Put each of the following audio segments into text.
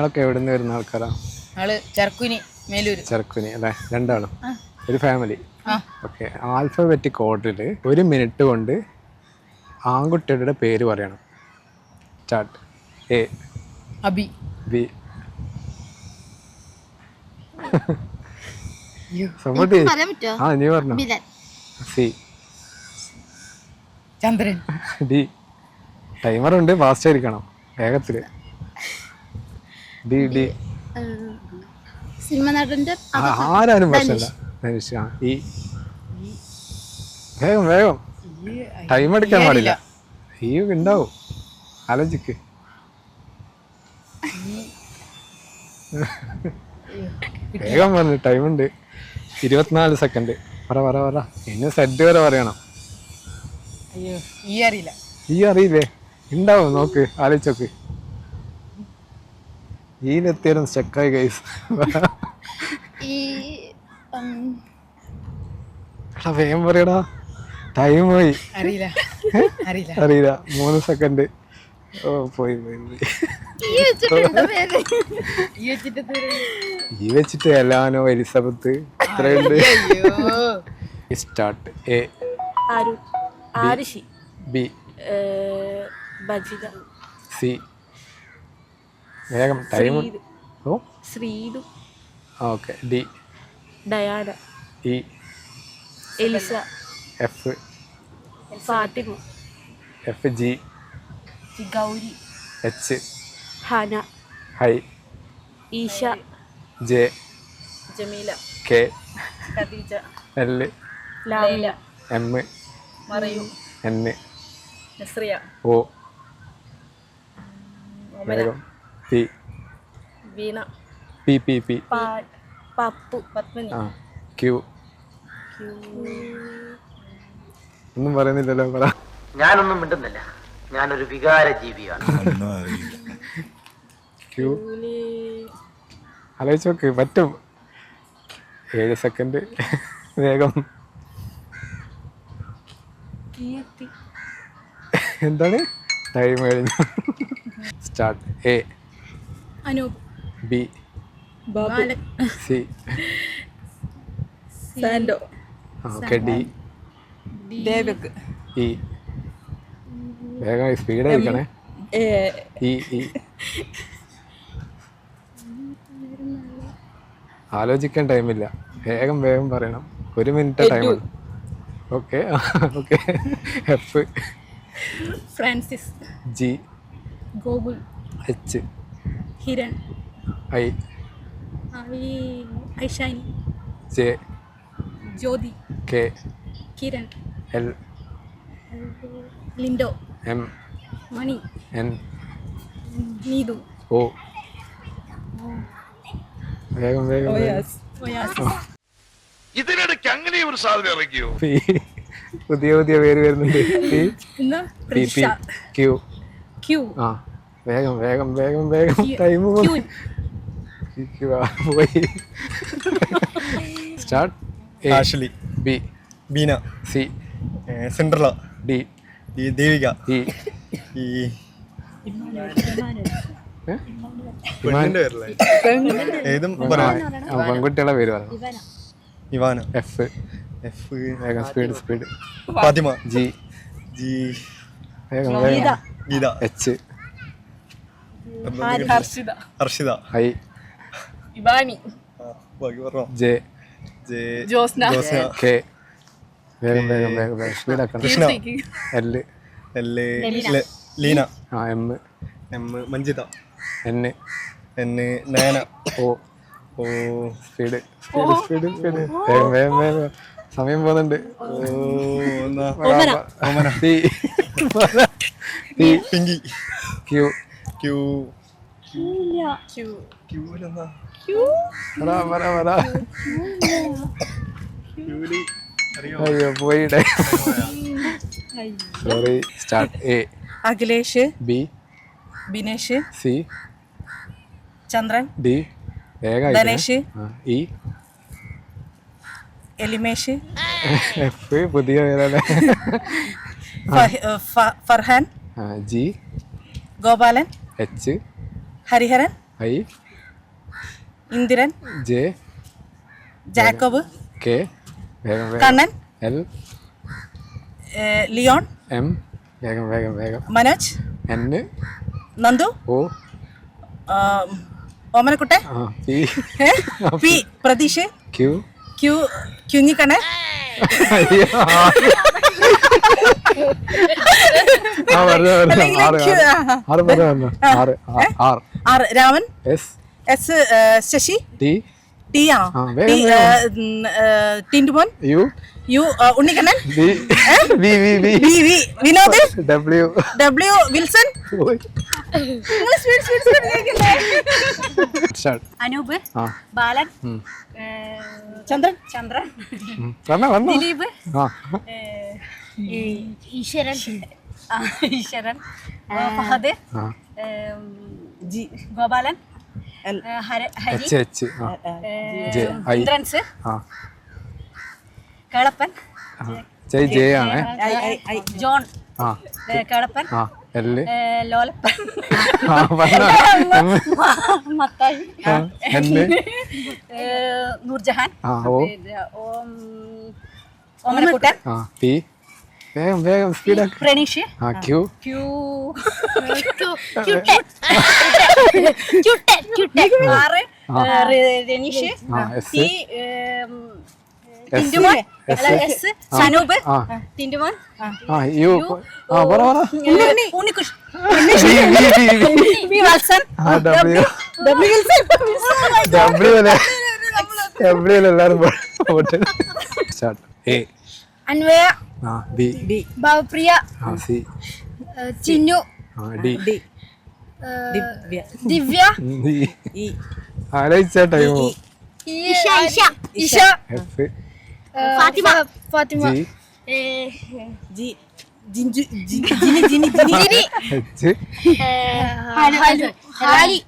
നിങ്ങളൊക്കെ എവിടെ നിന്ന് വരുന്ന ആൾക്കാരാ? ആൾ ചെറുക്കുനി മേലൂര്. ചെറുക്കുനി അല്ലേ? രണ്ടാളും? ഒരു ഫാമിലി ഓക്കെ ആൽഫബറ്റിക് ഓർഡറിൽ ഒരു മിനിറ്റ് കൊണ്ട് ആൺകുട്ടിയുടെ പേര് പറയണം. Start A. അബി. ബി. സമ്മതി. ആ നീ പറഞ്ഞു. സി. ചന്ദ്രൻ. ഡി. ടൈമർ ഉണ്ട് ഫാസ്റ്റ് ആയിരിക്കണം. വേഗത്തിൽ. ഡി ഡി സിനിമ നടന്റെ ആ, ആരാരും പ്രശ്നമില്ല. ധനുഷ്. ആ ഈ വേഗം വേഗം. ടൈം എടുക്കാൻ പാടില്ല. ഈ ഉണ്ടാവും. ആലോചിക്ക്. വേഗം പറഞ്ഞു ടൈം ഉണ്ട്. ഇരുപത്തിനാല് സെക്കൻഡ് പറ പറ പറ. ഇനി സെറ്റ് വരെ പറയണം. അയ്യോ ഈ അറിയില്ല. ഈ അറിയില്ലേ? ഉണ്ടാവും നോക്ക് ആലോചിച്ചോക്ക് ഈലെത്തിയാലും സ്റ്റക്കായി കൈസ് ഈ എടാ വേഗം പറയടാ. ടൈം പോയി. അറിയില്ല. അറിയില്ല. അറിയില്ല. മൂന്ന് സെക്കൻഡ് ഓ പോയി പോയി പോയി. ഈ ഈ വെച്ചിട്ട് ഈ എല്ലാനോ എലിസബത്ത്. ഇത്രയുണ്ട്. സ്റ്റാർട്ട് എ ആരു ആരുഷി. ബി സി വേഗം time oh? Sreethu. Okay. D. Diana. E. Eliza. F. Fathima. F G. Gauri. H. Hana. I. Eesha J. Jameela. K. Khadeeja. L. Lamila M. Mariyu. N. Nazriya. O വേഗം. P. Veena. P P P. Pappu Padmini. ആ Q. ഒന്നും പറയുന്നില്ലല്ലോ പറ. ഞാനൊന്നും മിണ്ടുന്നില്ല. ഞാനൊരു വികാര ജീവിയാണ് Q ആലോചിച്ച് നോക്ക് പറ്റും. ഏഴ് സെക്കൻഡ് വേഗം. എന്താണ്? ടൈം കഴിഞ്ഞു. Start. A. Anoop. B. C. Sando okay D. Devak. E. വേഗം സ്പീഡായിരിക്കണേ ഇ ഇ. ആലോചിക്കാൻ ടൈമില്ല. വേഗം വേഗം പറയണം. ഒരു minute time okay okay. F. Francis. G. Gokul. H. Hiran. I. Aishani. J. Jyothi. K. Kiran. L. Lindo. M. Mani. N. Neethu. O വേഗം വേഗം ഇതിനിടയ്ക്ക് അങ്ങനെ ഒരു സാധനം ഇറക്കിയോ? പുതിയ പുതിയ പേര് വരുന്നുണ്ട്. ക്യൂ. ക്യൂ. ആ. വേഗം വേഗം വേഗം വേഗം ടൈം പോയി. Start. A Ashley B. Beena. C. സെൻട്രല D. ഈ ദേവിക. ഇ. ഈ പെൺകുട്ടികളെ പേര് പറഞ്ഞു ഇവാന. എഫ് എഫ് വേഗം speed speed Fathima. G. G. വേഗം വേഗം. ഗീത. എച്ച് ഹർഷിത. ഹർഷിത. ഇബാനി. ഇവാനി ആ, ബാക്കി പറഞ്ഞോ. J. J. Josna. Josna. K. വേഗം വേഗം വേഗം വേഗം. കൃഷ്ണ. L L. ലെ- ലീന. ആ M. M. Manjitha. N. N. Nayana. O. O. Speed. Speed speed speed. വേഗം വേഗം വേഗം. സമയം പോകുന്നുണ്ട്. ഓ എന്നാ. Omana T. Q Q Q ക്യൂലെന്നാ പറ പറ പറ. ക്യൂൽ അറിയോ? അയ്യോ പോയിടെ sorry start A Akhilesh. B Binesh. C Chandran. D Dhanesh. E Elimesh. F പുതിയ പേരല്ലേ Farhan. G Gopalan. H Hariharan I Indiran J Jacob K വേഗം വേഗം കണ്ണൻ എൽ ഏ, ലിയോൺ എം വേഗം വേഗം വേഗം മനോജ് എൻ നന്ദു ഓ ആ, ഓമനക്കുട്ടൻ ആ പി ഏ? പി പ്രതീഷ് ക്യു ക്യു ക്യുഞ്ഞിക്കണ്ണൻ അയ്യോ, Raman? S. S Sasi? T. T ആ. ആ, വേഗം, ടി, ഏ, ഉം, ഏ, Tintumon? U. U Unnikannan Vinod? W. W Wilson? Anoop Balan Chandran? Chandran. Dileep Eeswaran. Eeswaran. Fahad. G Gopalan. Indrans. ആ. കേളപ്പൻ. ജയ് ജെ ആണ്. ജോൺ. കേളപ്പൻ. ലോലപ്പൻ. ആ മത്തായി. നൂർജഹാൻ. ആ ഓ. ഇത് ഓം ഓമനക്കുട്ടൻ. ആ പി. വേഗം വേഗം സ്പീഡാക്ക് പ്രണീഷ് ആ ക്യൂ. ക്യൂ. ആറ്. ഏ, റെ- രനീഷ്. ആ എസ്. ടി ഏം, ടിന്റുമോൻ അല്ല, എസ്. സനൂപ്. ആ. യു. ആ പറ പറ. ഏ, V V Valsan. W W W എല്ലാവരും പോട്ടെ സ്റ്റാർട്ട് എ അന്വയ ആ B. D Bhavapriya C. Chinnu ആ D. D. Divya. Divya E. ആലോചിച്ച time Isha Isha Isha F. Fathima. Fathima. G. G. Jinchu Jini Jini Jini. H. Hali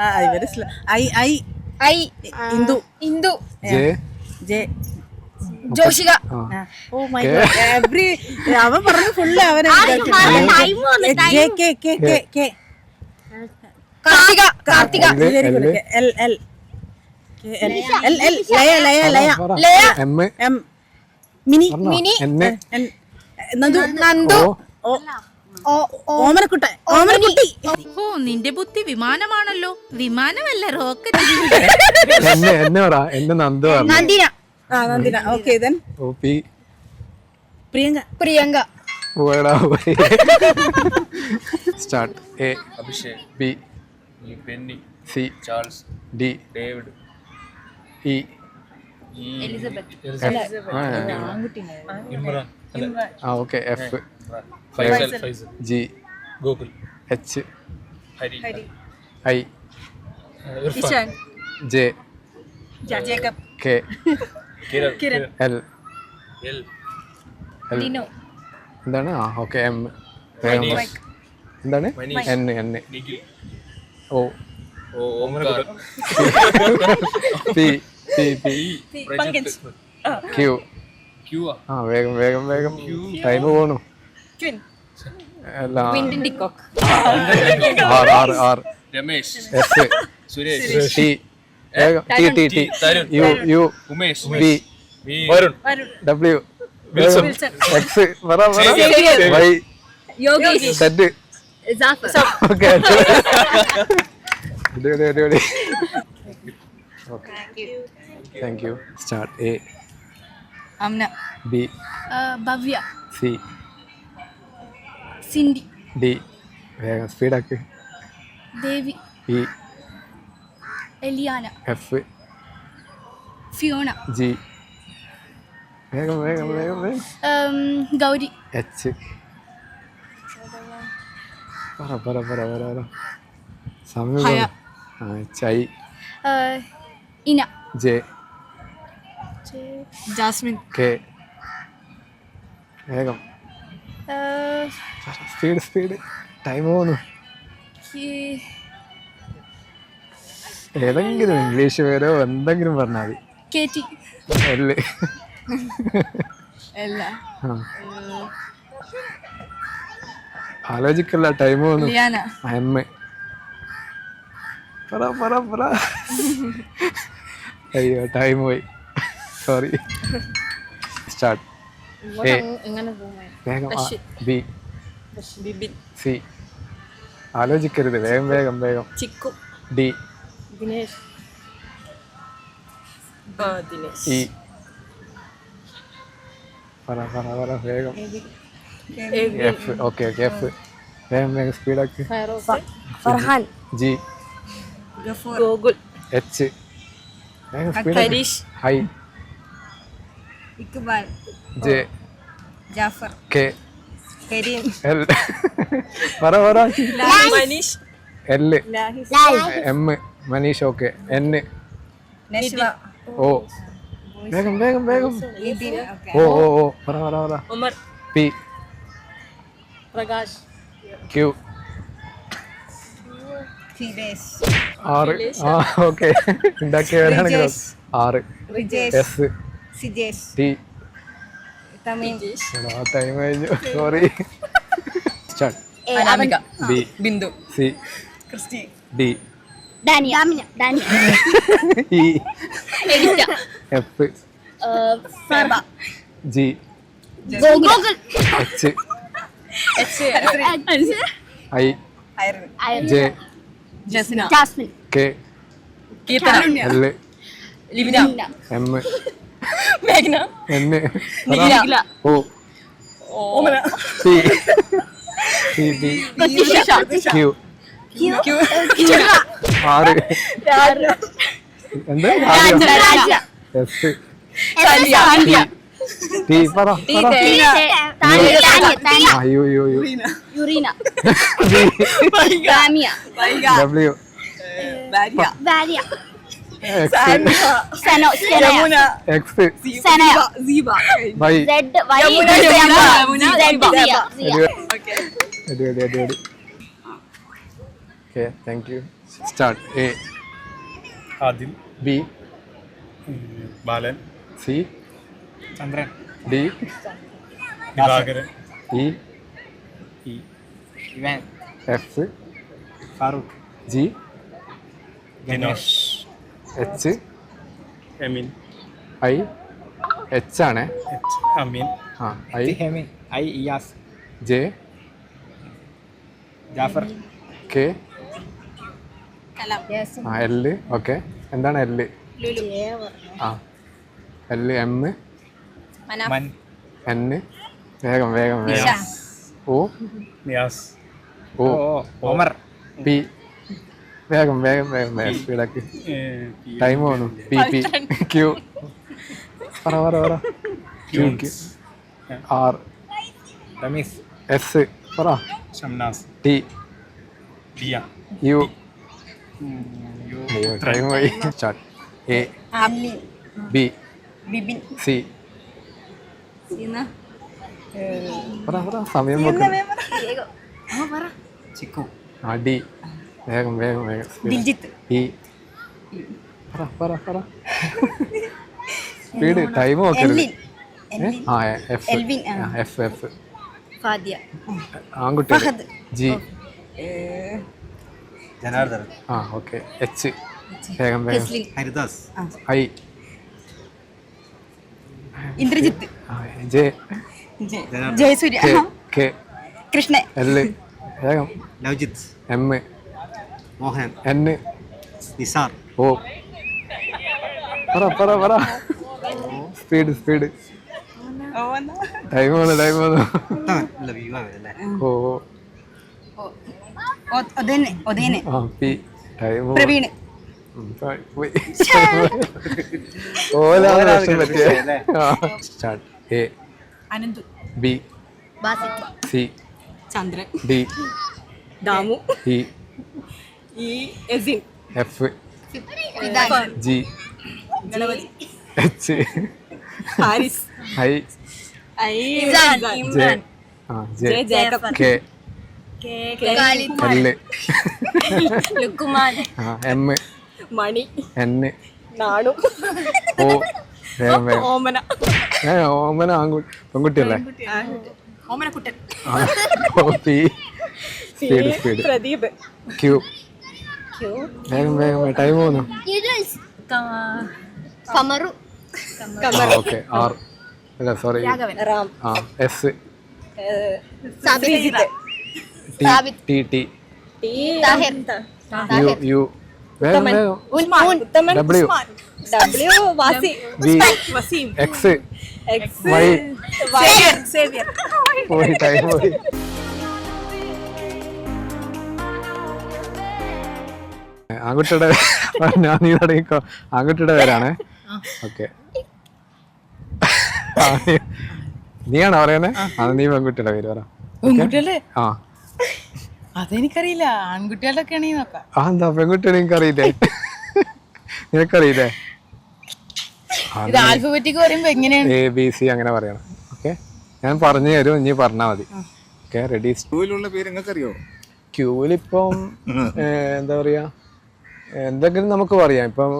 I. സ്ല- I I. I. Indu. Indu. J. J. Joshika. Oh my god every അവൻ പറഞ്ഞു full അവനെ J K K K K. Karthika Karthika. L L. L L. L Laya Laya Laya. Laya. M M. Mini. Mini. Nandu. Nandu. O. O. ഓമനക്കുട്ട ഓമനക്കുട്ടി. ഓ നിന്റെ ബുദ്ധി വിമാനമാണല്ലോ. വിമാനമല്ല rocket. എന്നെ എന്നെ പറ. എന്നെ നന്ദു പറഞ്ഞു. നന്ദിന. ആ Nandina. Okay then O Priyanka. Priyanka. പോയടാ പോയി. Start A Abhishek. B Benny C Charles. D David. E അല്ല? ആ okay F G Gokul H Hari. I J Jacob. K L. എന്താണ്? ആ ഓക്കെ എം. എന്താണ്. N N O. P P P. Q. ആ. വേഗം വേഗം വേഗം. ടൈം പോണു. Ramesh. Suresh. W. Wilson. X. Y. Jaffer. Okay അടിപൊളി. അടിപൊളി okay thank you start A Amna. B Bhavya. C Cindy D വേഗം സ്പീഡാക്ക് Devi. E Eliana. F Fiona G വേഗം വേഗം വേഗം വേഗം. ഗൗരി. എച്ച് പറ പറ പറ പറ പറ. സമയം ചൈ. ഇന. ജെ. ജാസ്മിൻ. കെ. വേഗം. സ്പീഡ് സ്പീഡ് ടൈം പോകുന്നു ഏതെങ്കിലും ഇംഗ്ലീഷ് പേരോ എന്തെങ്കിലും പറഞ്ഞാൽ മതി. കേറ്റി. എല്ല് അല്ല. ആ. ആലോചിക്കല്ല ടൈം ലിയാന. എം പറ പറ പറ. അയ്യോ ടൈം പോയി. സോറി സ്റ്റാർട്ട് വേഗം ബി. ബിബിൻ. സി. ആലോചിക്കരുത്. വേഗം വേഗം വേഗം. ചിക്കു. ഡി. ദിനേശ്. ആ ദിനേശ്. ഇ പറ പറ പറ വേഗം. എഫ് ഓക്കെ ഓക്കെ എഫ് വേഗം വേഗം സ്പീഡാക്ക് ഫർഹാൻ. ജി ഗോകുൽ. എച്ച് വേഗം speed I Iqbal. J. Jaffer. K Kareem. L പറ പറ. Maneesh. L M Maneesh okay. Nashwa O. വേഗം വേഗം വേഗം. ഓ ഓ ഓ. പറ പറ പറ. പി. പ്രകാശ്. ക്യൂ ആറ്. ആ okay. ഉണ്ടാക്കിയവരാണെങ്കിൽ Rijesh. R. S T time കഴിഞ്ഞു. Sorry B Bindu. C Christy. D F G H H I J Jasmin K L M N O P P Q Q R. Raja. എന്ത്? S. T. പറ അയ്യോ അയ്യോ അയ്യോ. W ഭാര്യ. വാരിയ X സെനോ Yamuna. X സെനയ Seeba. Y. Y Yamuna, Yamuna, Z Diya. Siya Siya അടി അടി അടി അടി okay. Thank you start. A. Adil. B. Balan. C. Chandran. D. Divakaran. E. Ivan. F. Farooq. G. Dinosh. H. Emin. I. H ആണ്. H. Ameen. ആ I. Hemin. I. Iyas. J. Jafar. K. ആ L okay എന്താണ് L ആ. L M മൻ. N വേഗം വേഗം വേഗം. O? Niyas. O. Omar P. വേഗം വേഗം വേഗം വേഗം. സ്പീഡാക്കി ടൈം പോന്നു പി. പി. ക്യൂ പറ പറ പറ. Q Q R Rameez. S പറ. ഷംനാസ്. ടി ലിയ യു അയ്യോ ടൈം പോയി start A B Bibin C Seena പറ പറ സമയം നോക്ക് ചിക്കു അടി വേഗം വേഗം വേഗം ദിൽജിത്ത് ഇ പറ പറ പറ സ്പീഡ് ടൈം നോക്കരുത് ആ എഫ്. എഫ് എഫ് ഫാദിയ ആൺകുട്ടി ജി ജനാർദ്ദൻ. ആ ഓക്കെ. എച്ച് വേഗം വേഗം. Haridas. I. Indrajith. J. Jaya- Jayasurya. K. K. Krishnan. L വേഗം. Lovejith M Mohan N Nisar. O. പറ പറ പറ. സ്പീഡ് സ്പീഡ് ടൈം വന്നു ടൈം വന്നു O. Praveen Ananthu. B C Chandran. D Damu. E E എസിൻ F G H Haris. I I J J J K Mani. N Nanu. O Omana. Omana പെൺകുട്ടിയല്ലേ? Speed speed. Pradeep. Q. വേഗം വേഗം time പോകുന്നു. Kamaru. Okay. R. അല്ല sorry. Ram ആ S. Sabith T T T. Thahir. U U. വേഗം വേഗം Uthaman W W Vasi. V. X Y പോയി time പോയി. ആൺകുട്ടിയുടെ ഞാൻ നീ തുടങ്ങിക്കോ ആൺകുട്ടിയുടെ പേരാണ്. ഓക്കെ. നീയാണോ പറയുന്നത് നീ പെൺകുട്ടിയുടെ പേര് പറ. ആ. അതെനിക്കറിയില്ല. ആൺകുട്ടികളുടെ ഒക്കെ ആണെങ്കിൽ നോക്കാം. ആ എന്താ പെൺകുട്ടിയുടെ അറിയില്ലേ നിനക്കറിയില്ലേ? ഇത് ആൽഫബറ്റിക് പറയുമ്പോ എങ്ങനെയാണ്? എ ബി സി അങ്ങനെ പറയണം. ഓക്കെ ഞാൻ പറഞ്ഞു തരും ഇനി പറഞ്ഞാൽ മതി. ഓക്കെ റെഡി ക്യൂവിലുള്ള പേര് നിങ്ങൾക്കറിയോ? ക്യൂവിലിപ്പം എന്താ പറയാ? എന്തെങ്കിലും നമുക്ക് പറയാം. ഇപ്പം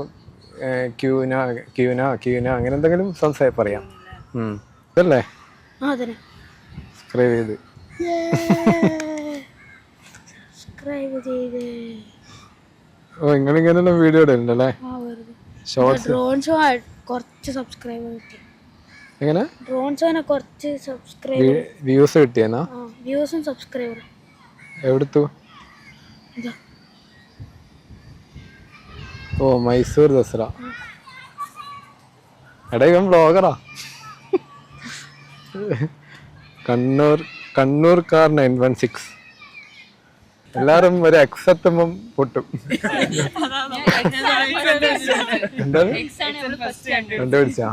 ഏഹ്, ക്യൂന ക്യൂന ക്യൂന അങ്ങനെ എന്തെങ്കിലും സംസാരം പറയാം. ഉം. ഇതല്ലേ? സബ്സ്ക്രൈബ് ചെയ്തേ. ഓ നിങ്ങളിങ്ങനെയുള്ള വീഡിയോ ഇടലുണ്ടല്ലേ? ഷോർട്സ് ഡ്രോൺ ഷോ കുറച്ച് സബ്സ്ക്രൈബർ കിട്ടി. എങ്ങനെ? ഡ്രോൺ ഷോനെ കുറച്ച് സബ്സ്ക്രൈബ് വ്യൂസ് കിട്ടിയെന്നാ? വ്യൂസും സബ്സ്ക്രൈബറും എവിടുത്തു? ഓ മൈസൂർ ദസറ. എടാ ഇവൻ ബ്ലോഗറാ Kannur car nine one six എല്ലാരും ഒരു എക്സ് എത്തുമ്പം പൊട്ടും. എന്താ കണ്ടുപിടിച്ചാ